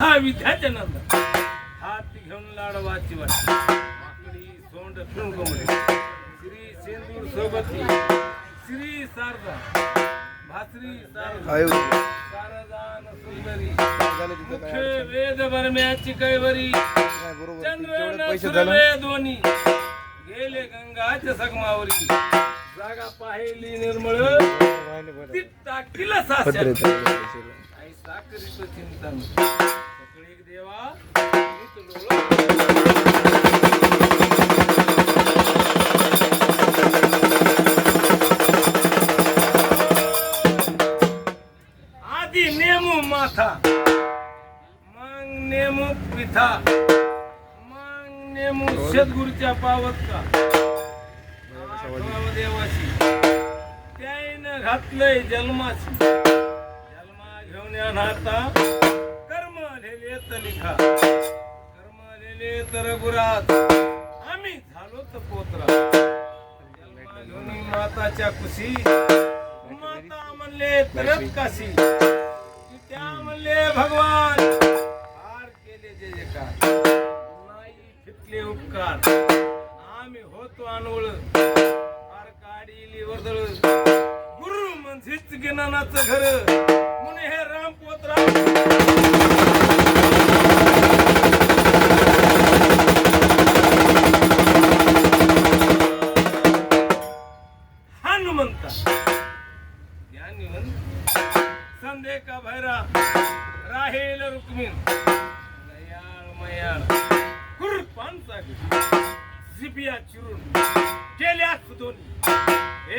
हा विद्याच्या नंद हात घेऊन लाडवाची वाट माकडी सोंड कोंबडी श्री सेंदूर सोबती. श्री शारदा भासरी शारदा शारदान सुंदरी. मुख्य वेद भरम्याची कैवरी. चंद्र सुरवे दोन्ही गेले गंगाच्या सकमावरी जागा पाहिली निर्मळ. राहिले बरं. ती टाकीला चिंतन सकळी देवा मी तुला आधी नेमू माथा मग नेमू पिथा मग नेमू सद्गुरूच्या पावत का? आठवावं देवाशी. त्याईनं घातलंय जन्माशी. घेऊन कर्म आलेले तर लिखा. कर्म आलेले तर गुरात. आम्ही झालो तर पोत्रा माताच्या कुशी. माता म्हणले तरच काशी. त्या म्हणले भगवान. हार केले जे जे काय. नाही फिटले उपकार. आम्ही होतो अनवळ फार काढिली वर्दळ. गुरु म्हणजेच गिनानाचं घर. मुने हे राम पोतरा। हनुमंता। ज्ञानी म्हणत का भैरा राहेल रुक्मिण नयाळ मयाळ कुरपांचा जिबिया चिरून केल्या दोन्ही